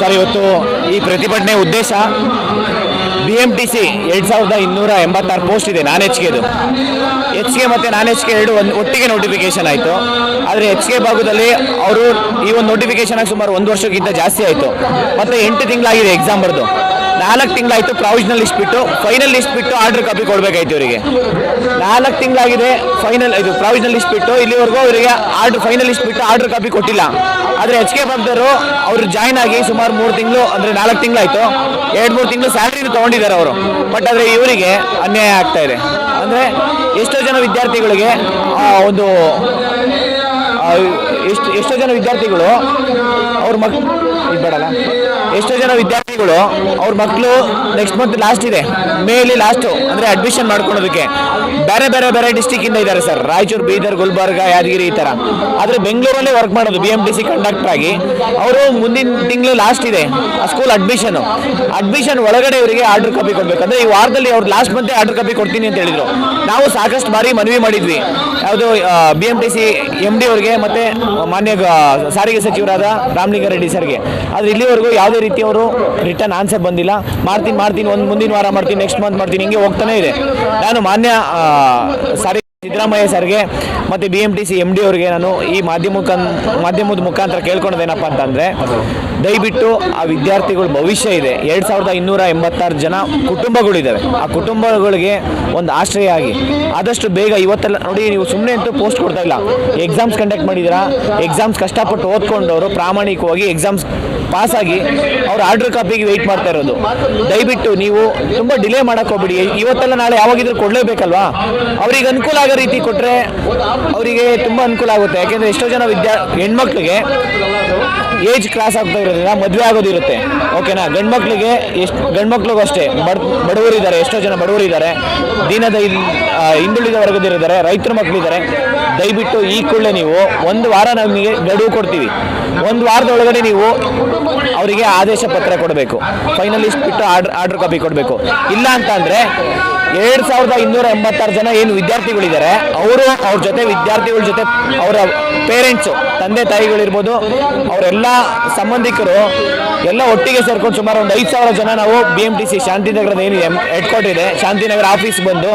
Sir, ಇವತ್ತು ಈ ಪ್ರತಿಭಟನೆ ಉದ್ದೇಶ ಬಿ ಎಂ ಟಿ ಸಿ ಎರಡು ಸಾವಿರದ ಇನ್ನೂರ ಎಂಬತ್ತಾರು ಪೋಸ್ಟ್ ಇದೆ, ನಾನ್ ಎಚ್ ಕೆದು ಎಚ್ ಕೆ ಮತ್ತು ನಾನ್ ಎಚ್ ಕೆ ಎರಡು ಒಂದು ಒಟ್ಟಿಗೆ ನೋಟಿಫಿಕೇಶನ್ ಆಯಿತು. ಆದರೆ ಎಚ್ ಕೆ ಭಾಗದಲ್ಲಿ ಅವರು ಈ ಒಂದು ನೋಟಿಫಿಕೇಶನ್ ಆಗಿ ಸುಮಾರು ಒಂದು ವರ್ಷಕ್ಕಿಂತ ಜಾಸ್ತಿ ಆಯಿತು. ಮತ್ತು ಎಂಟು ತಿಂಗಳಾಗಿದೆ ಎಕ್ಸಾಮ್ ಬರೆದು. ನಾಲ್ಕು ತಿಂಗಳಾಯಿತು ಪ್ರಾವಿಷನಲ್ ಲಿಸ್ಟ್ ಬಿಟ್ಟು, ಫೈನಲ್ ಲಿಸ್ಟ್ ಬಿಟ್ಟು ಆರ್ಡರ್ ಕಾಪಿ ಕೊಡಬೇಕಾಯ್ತು ಇವರಿಗೆ. ನಾಲ್ಕು ತಿಂಗಳಾಗಿದೆ, ಫೈನಲ್ ಇದು ಪ್ರಾವಿಷನಲ್ ಲಿಸ್ಟ್ ಬಿಟ್ಟು, ಇಲ್ಲಿವರೆಗೂ ಅವರಿಗೆ ಆರ್ಡರ್, ಫೈನಲ್ ಲಿಸ್ಟ್ ಬಿಟ್ಟು ಆರ್ಡರ್ ಕಾಪಿ ಕೊಟ್ಟಿಲ್ಲ. ಆದರೆ ಎಚ್ ಕೆ ಬಂದರು ಅವರು ಜಾಯ್ನ್ ಆಗಿ ಸುಮಾರು ಮೂರು ತಿಂಗಳು, ಅಂದರೆ ನಾಲ್ಕು ತಿಂಗಳಾಯಿತು. ಎರಡು ಮೂರು ತಿಂಗಳು ಸ್ಯಾಲ್ರಿನೂ ತೊಗೊಂಡಿದ್ದಾರೆ ಅವರು. ಬಟ್ ಆದರೆ ಇವರಿಗೆ ಅನ್ಯಾಯ ಆಗ್ತಾ ಇದೆ. ಅಂದರೆ ಎಷ್ಟೋ ಜನ ವಿದ್ಯಾರ್ಥಿಗಳಿಗೆ ಒಂದು ಎಷ್ಟು ಎಷ್ಟೋ ಜನ ವಿದ್ಯಾರ್ಥಿಗಳು ಅವ್ರ ಮಕ್ ಇದು ಬೇಡಲ್ಲ. ಎಷ್ಟೋ ಜನ ವಿದ್ಯಾರ್ಥಿಗಳು ಅವ್ರ ಮಕ್ಕಳು ನೆಕ್ಸ್ಟ್ ಮಂತ್ ಲಾಸ್ಟ್ ಇದೆ. ಮೇಲಿ ಲಾಸ್ಟು ಅಂದರೆ ಅಡ್ಮಿಷನ್ ಮಾಡ್ಕೊಳೋದಕ್ಕೆ ಬೇರೆ ಬೇರೆ ಬೇರೆ ಡಿಸ್ಟಿಕ್ಕಿಂದ ಇದ್ದಾರೆ ಸರ್ ರಾಯಚೂರು, ಬೀದರ್, ಗುಲ್ಬರ್ಗ, ಯಾದಗಿರಿ ಈ ಥರ ಆದರೆ ಬೆಂಗಳೂರಲ್ಲೇ ವರ್ಕ್ ಮಾಡೋದು B M T C conductor ಆಗಿ. ಅವರು ಮುಂದಿನ ತಿಂಗಳು ಲಾಸ್ಟ್ ಇದೆ. ಆ ಸ್ಕೂಲ್ ಅಡ್ಮಿಷನು ಅಡ್ಮಿಷನ್ ಒಳಗಡೆ ಇವರಿಗೆ ಆರ್ಡರ್ ಕಾಪಿ ಕೊಡ್ಬೇಕಂದ್ರೆ ಈ ವಾರದಲ್ಲಿ ಅವ್ರು ಲಾಸ್ಟ್ ಮಂತೆ ಆರ್ಡರ್ ಕಾಪಿ ಕೊಡ್ತೀನಿ ಅಂತ ಹೇಳಿದರು. ನಾವು ಸಾಕಷ್ಟು ಬಾರಿ ಮನವಿ ಮಾಡಿದ್ವಿ. ಯಾವುದು B M T C M D ಅವ್ರಿಗೆ ಮತ್ತೆ ಮಾನ್ಯ ಸಾರಿಗೆ ಸಚಿವರಾದ ರಾಮಲಿಂಗಾರೆಡ್ಡಿ ಸರ್ಗೆ. ಆದರೆ ಇಲ್ಲಿವರೆಗೂ ಯಾವುದೇ ರೀತಿ ಅವರು ರಿಟರ್ನ್ ಆನ್ಸರ್ ಬಂದಿಲ್ಲ. ಮಾಡ್ತೀನಿ ಮಾಡ್ತೀನಿ, ಒಂದು ಮುಂದಿನ ವಾರ ಮಾಡ್ತೀನಿ, ನೆಕ್ಸ್ಟ್ ಮಂತ್ ಮಾಡ್ತೀನಿ, ಹಿಂಗೆ ಹೋಗ್ತಾನೆ ಇದೆ. ನಾನು ಮಾನ್ಯ ಸಾರಿಗೆ ಸಿದ್ದರಾಮಯ್ಯ ಸರ್ಗೆ ಮತ್ತೆ B M T C M D ಅವರಿಗೆ ನಾನು ಈ ಮಾಧ್ಯಮ ಮಾಧ್ಯಮದ ಮುಖಾಂತರ ಕೇಳ್ಕೊಳೋದೇನಪ್ಪ ಅಂತಂದರೆ, ದಯವಿಟ್ಟು ಆ ವಿದ್ಯಾರ್ಥಿಗಳ ಭವಿಷ್ಯ ಇದೆ. ಎರಡು ಸಾವಿರದ ಇನ್ನೂರ ಎಂಬತ್ತಾರು ಜನ ಕುಟುಂಬಗಳಿದ್ದಾವೆ ಆ ಕುಟುಂಬಗಳಿಗೆ ಒಂದು ಆಶ್ರಯ ಆಗಿ. ಆದಷ್ಟು ಬೇಗ ಇವತ್ತೆಲ್ಲ ನೋಡಿ, ನೀವು ಸುಮ್ಮನೆ ಅಂತೂ ಪೋಸ್ಟ್ ಕೊಡ್ತಾ ಇಲ್ಲ. ಎಕ್ಸಾಮ್ಸ್ ಕಂಡಕ್ಟ್ ಮಾಡಿದ್ದೀರಾ ಎಕ್ಸಾಮ್ಸ್ ಕಷ್ಟಪಟ್ಟು ಓದ್ಕೊಂಡವರು ಪ್ರಾಮಾಣಿಕವಾಗಿ ಎಕ್ಸಾಮ್ಸ್ ಪಾಸ್ ಆಗಿ ಅವ್ರ ಆರ್ಡರ್ ಕಾಪಿಗೆ ವೆಯ್ಟ್ ಮಾಡ್ತಾ ಇರೋದು. ದಯವಿಟ್ಟು ನೀವು ತುಂಬ ಡಿಲೇ ಮಾಡಕ್ ಹೋಗ್ಬಿಡಿ. ಇವತ್ತೆಲ್ಲ ನಾಳೆ ಯಾವಾಗಿದ್ರು ಕೊಡಲೇಬೇಕಲ್ವಾ? ಅವ್ರಿಗೆ ಅನುಕೂಲ ಆಗೋ ರೀತಿ ಕೊಟ್ಟರೆ ಅವರಿಗೆ ತುಂಬ ಅನುಕೂಲ ಆಗುತ್ತೆ. ಯಾಕೆಂದರೆ ಎಷ್ಟೋ ಜನ ವಿದ್ಯಾ, ಹೆಣ್ಮಕ್ಳಿಗೆ ಏಜ್ ಕ್ರಾಸ್ ಆಗ್ತಾ ಇರೋದ್ರಿಂದ ಮದುವೆ ಆಗೋದಿರುತ್ತೆ ಓಕೆನಾ ಗಂಡ್ಮಕ್ಳಿಗೆ ಎಷ್ಟು, ಗಂಡ್ಮಕ್ಳಿಗೂ ಅಷ್ಟೇ. ಬಡ, ಬಡವರಿದ್ದಾರೆ, ಎಷ್ಟೋ ಜನ ಬಡವರಿದ್ದಾರೆ. ದಿನದ ಹಿಂದುಳಿದ ವರ್ಗದಿರಿದ್ದಾರೆ ರೈತರ ಮಕ್ಕಳಿದ್ದಾರೆ. ದಯವಿಟ್ಟು ಈ ಕೂಡಲೇ ನೀವು ಒಂದು ವಾರ ನಮಗೆ ಗಡುವು ಕೊಡ್ತೀವಿ. ಒಂದು ವಾರದ ಒಳಗಡೆ ನೀವು ಅವರಿಗೆ ಆದೇಶ ಪತ್ರ ಕೊಡಬೇಕು. ಫೈನಲಿಸ್ಟ್ ಬಿಟ್ಟು ಆರ್ಡರ್ ಆರ್ಡ್ರ್ ಕಾಪಿ ಕೊಡಬೇಕು. ಇಲ್ಲ ಅಂತ ಅಂದರೆ ಎರಡು ಸಾವಿರದ ಇನ್ನೂರ ಎಂಬತ್ತಾರು ಜನ ಏನು ವಿದ್ಯಾರ್ಥಿಗಳಿದ್ದಾರೆ, ಅವರು ಅವ್ರ ಜೊತೆ ವಿದ್ಯಾರ್ಥಿಗಳ ಜೊತೆ ಅವರ ಪೇರೆಂಟ್ಸು ತಂದೆ ತಾಯಿಗಳಿರ್ಬೋದು, ಅವರೆಲ್ಲ ಸಂಬಂಧಿಕರು ಎಲ್ಲ ಒಟ್ಟಿಗೆ ಸೇರ್ಕೊಂಡು ಸುಮಾರು ಒಂದು ಐದು ಸಾವಿರ ಜನ ನಾವು ಬಿ ಎಂ ಟಿ ಸಿ ಶಾಂತಿನಗರದ ಏನಿದೆ ಹೆಡ್ ಕ್ವಾರ್ಟರ್ ಇದೆ, ಶಾಂತಿನಗರ ಆಫೀಸ್ ಬಂದು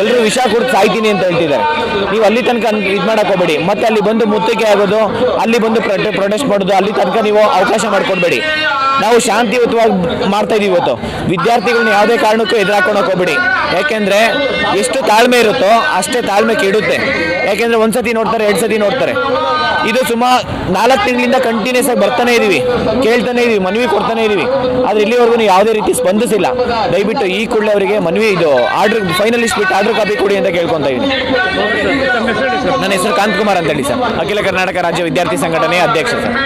ಎಲ್ಲರೂ ವಿಷ ಕುಡಿದು ಸಾಯ್ತೀನಿ ಅಂತ ಹೇಳ್ತಿದ್ದಾರೆ. ನೀವು ಅಲ್ಲಿ ತನಕ ಇದು ಮಾಡಕ್ ಹೋಗಬೇಡಿ. ಮತ್ತೆ ಅಲ್ಲಿ ಬಂದು ಮುತ್ತಿಗೆ ಆಗೋದು, ಅಲ್ಲಿ ಬಂದು ಪ್ರೊಟೆಸ್ಟ್ ಮಾಡೋದು, ಅಲ್ಲಿ ತನಕ ನೀವು ಅವಕಾಶ ಮಾಡಿಕೊಡ್ಬೇಡಿ. ನಾವು ಶಾಂತಿಯುತವಾಗಿ ಮಾಡ್ತಾ ಇದೀವಿ ಇವತ್ತು. ವಿದ್ಯಾರ್ಥಿಗಳನ್ನ ಯಾವುದೇ ಕಾರಣಕ್ಕೂ ಎದುರಾಕೊಂಡು ಹೋಗ್ಬೇಡಿ. ಯಾಕೆಂದ್ರೆ ಎಷ್ಟು ತಾಳ್ಮೆ ಇರುತ್ತೋ ಅಷ್ಟೇ ತಾಳ್ಮೆ ಕೆಡುತ್ತೆ. ಯಾಕೆಂದ್ರೆ ಒಂದ್ಸತಿ ನೋಡ್ತಾರೆ ಎರಡು ಸತಿ ನೋಡ್ತಾರೆ. ಇದು ಸುಮಾರು ನಾಲ್ಕು ತಿಂಗಳಿಂದ ಕಂಟಿನ್ಯೂಸ್ ಆಗಿ ಬರ್ತಾನೆ ಇದೀವಿ. ಕೇಳ್ತಾನೆ ಇದೀವಿ, ಮನವಿ ಕೊಡ್ತಾನೆ ಇದೀವಿ. ಆದ್ರೆ ಇಲ್ಲಿವರೆಗೂ ಯಾವುದೇ ರೀತಿ ಸ್ಪಂದಿಸಿಲ್ಲ. ದಯವಿಟ್ಟು ಈ ಕೂಡಲೇ ಅವರಿಗೆ ಮನವಿ, ಇದು ಆರ್ಡರ್ ಫೈನಲ್ ಬಿಟ್ಟು ಆರ್ಡರ್ ಕಾಪಿ ಕೊಡಿ ಅಂತ ಕೇಳ್ಕೊಂತ ಇದ್ದೀನಿ ನನ್ನ ಹೆಸರು ಕಾಂತ್ ಕುಮಾರ್ ಅಂತ ಹೇಳಿ ಸರ್. ಅಖಿಲ ಕರ್ನಾಟಕ ರಾಜ್ಯ ವಿದ್ಯಾರ್ಥಿ ಸಂಘಟನೆಯ ಅಧ್ಯಕ್ಷ ಸರ್.